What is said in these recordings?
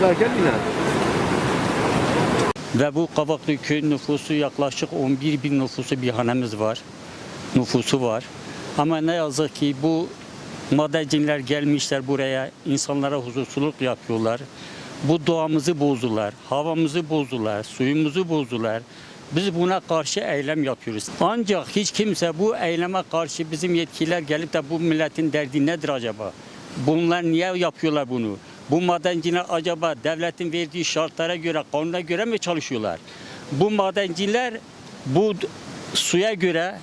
derken bina. Ve bu Kavaklı köy nüfusu yaklaşık 11 bin nüfusu bir hanemiz var. Nüfusu var. Ama ne yazık ki bu madenciler gelmişler buraya insanlara huzursuzluk yapıyorlar. Bu doğamızı bozdular, havamızı bozdular, suyumuzu bozdular. Biz buna karşı eylem yapıyoruz. Ancak hiç kimse bu eyleme karşı bizim yetkililer gelip de bu milletin derdi nedir acaba? Bunlar niye yapıyorlar bunu? Bu madenciler acaba devletin verdiği şartlara göre, kanuna göre mi çalışıyorlar? Bu madenciler bu suya göre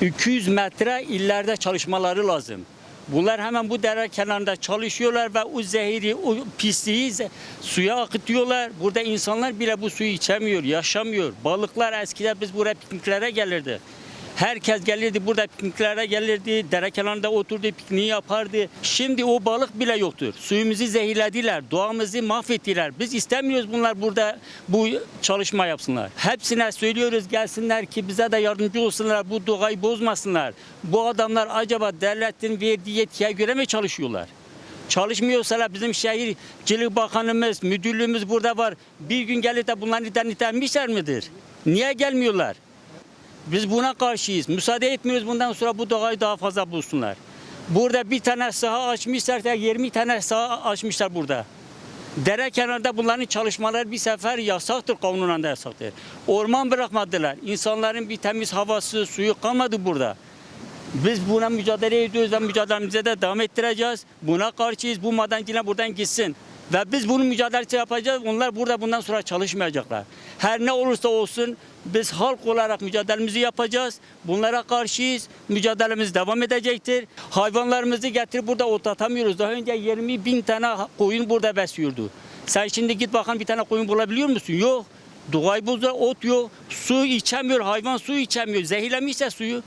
200 metre illerde çalışmaları lazım. Bunlar hemen bu dere kenarında çalışıyorlar ve o zehiri, o pisliği suya akıtıyorlar. Burada insanlar bile bu suyu içemiyor, yaşamıyor. Balıklar eskiden biz buraya pikniklere gelirdi. Herkes gelirdi burada pikniklere gelirdi, dere kenarında oturdu, pikniği yapardı. Şimdi o balık bile yoktur. Suyumuzu zehirlediler, doğamızı mahvettiler. Biz istemiyoruz bunlar burada bu çalışma yapsınlar. Hepsine söylüyoruz gelsinler ki bize de yardımcı olsunlar, bu doğayı bozmasınlar. Bu adamlar acaba devletin verdiği yetkiye göre mi çalışıyorlar? Çalışmıyorsalar bizim şehircilik bakanımız, müdürlüğümüz burada var. Bir gün gelip de bunları denetlenmişler midir? Niye gelmiyorlar? Biz buna karşıyız. Müsaade etmiyoruz bundan sonra bu doğayı daha fazla bulsunlar. Burada bir tane saha açmışlar da 20 tane saha açmışlar burada. Dere kenarında bunların çalışmaları bir sefer yasaktır, kanunen yasaktır. Orman bırakmadılar. İnsanların bir temiz havası, suyu kalmadı burada. Biz buna mücadele ediyoruz ve mücadelemize de devam ettireceğiz. Buna karşıyız. Bu madenciler buradan gitsin. Ve biz bunun mücadelesi yapacağız. Onlar burada bundan sonra çalışmayacaklar. Her ne olursa olsun biz halk olarak mücadelemizi yapacağız. Bunlara karşıyız. Mücadelemiz devam edecektir. Hayvanlarımızı getirip burada otlatamıyoruz. Daha önce 20 bin tane koyun burada besliyordu. Sen şimdi git bakalım bir tane koyun bulabiliyor musun? Yok. Doğayı bozdular, ot yok. Su içemiyor, hayvan su içemiyor. Zehirlemişse suyu.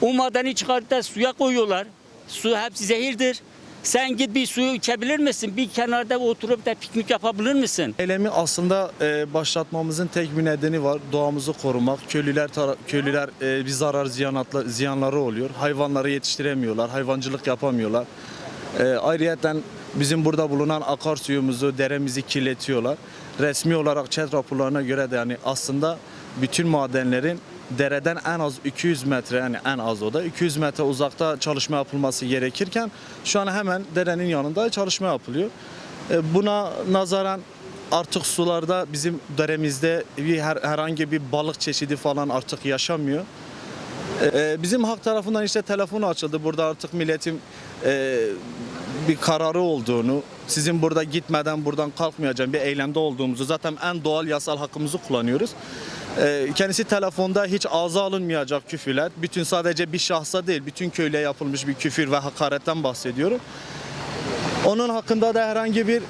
O madeni çıkartıp suya koyuyorlar. Su hepsi zehirdir. Sen git bir suyu içebilir misin? Bir kenarda oturup da piknik yapabilir misin? Eylemi aslında e, başlatmamızın tek bir nedeni var. Doğamızı korumak. Köylüler köylüler e, bir zarar ziyanatla, ziyanları oluyor. Hayvanları yetiştiremiyorlar. Hayvancılık yapamıyorlar. E, bizim burada bulunan akarsuyumuzu, deremizi kirletiyorlar. Resmi olarak ÇED raporlarına göre de yani aslında bütün madenlerin dereden en az 200 metre yani en az o da 200 metre uzakta çalışma yapılması gerekirken şu an hemen derenin yanında çalışma yapılıyor. E, Buna nazaran artık sularda bizim deremizde bir her, herhangi bir balık çeşidi falan artık yaşamıyor. E, Bizim halk tarafından işte telefonu açıldı. Burada artık milletin e, bir kararı olduğunu, sizin burada gitmeden buradan kalkmayacağım bir eylemde olduğumuzu, zaten en doğal yasal hakkımızı kullanıyoruz. E, Kendisi telefonda hiç ağza alınmayacak küfürler. Bütün sadece bir şahsa değil, bütün köylüye yapılmış bir küfür ve hakaretten bahsediyorum. Onun hakkında da herhangi bir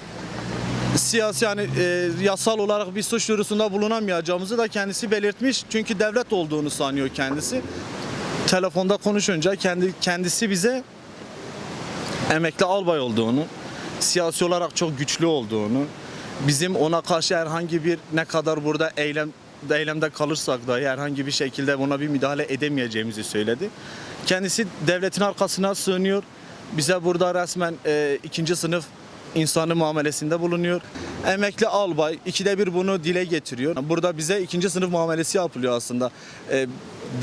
siyasi yani e, yasal olarak bir suç duyurusunda bulunamayacağımızı da kendisi belirtmiş. Çünkü devlet olduğunu sanıyor kendisi. Telefonda konuşunca kendi kendisi bize emekli albay olduğunu, siyasi olarak çok güçlü olduğunu, bizim ona karşı herhangi bir ne kadar burada eylem eylemde kalırsak dahi herhangi bir şekilde ona bir müdahale edemeyeceğimizi söyledi. Kendisi devletin arkasına sığınıyor. Bize burada resmen e, ikinci sınıf insanı muamelesinde bulunuyor. Emekli albay ikide bir bunu dile getiriyor. Burada bize ikinci sınıf muamelesi yapılıyor aslında. E,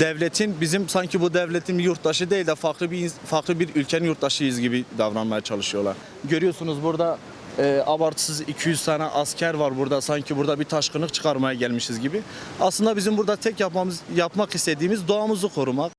devletin bizim sanki bu devletin bir yurttaşı değil de farklı bir farklı bir ülkenin yurttaşıyız gibi davranmaya çalışıyorlar. Görüyorsunuz burada e, abartısız 200 tane asker var burada sanki burada bir taşkınlık çıkarmaya gelmişiz gibi. Aslında bizim burada tek yapmamız yapmak istediğimiz doğamızı korumak.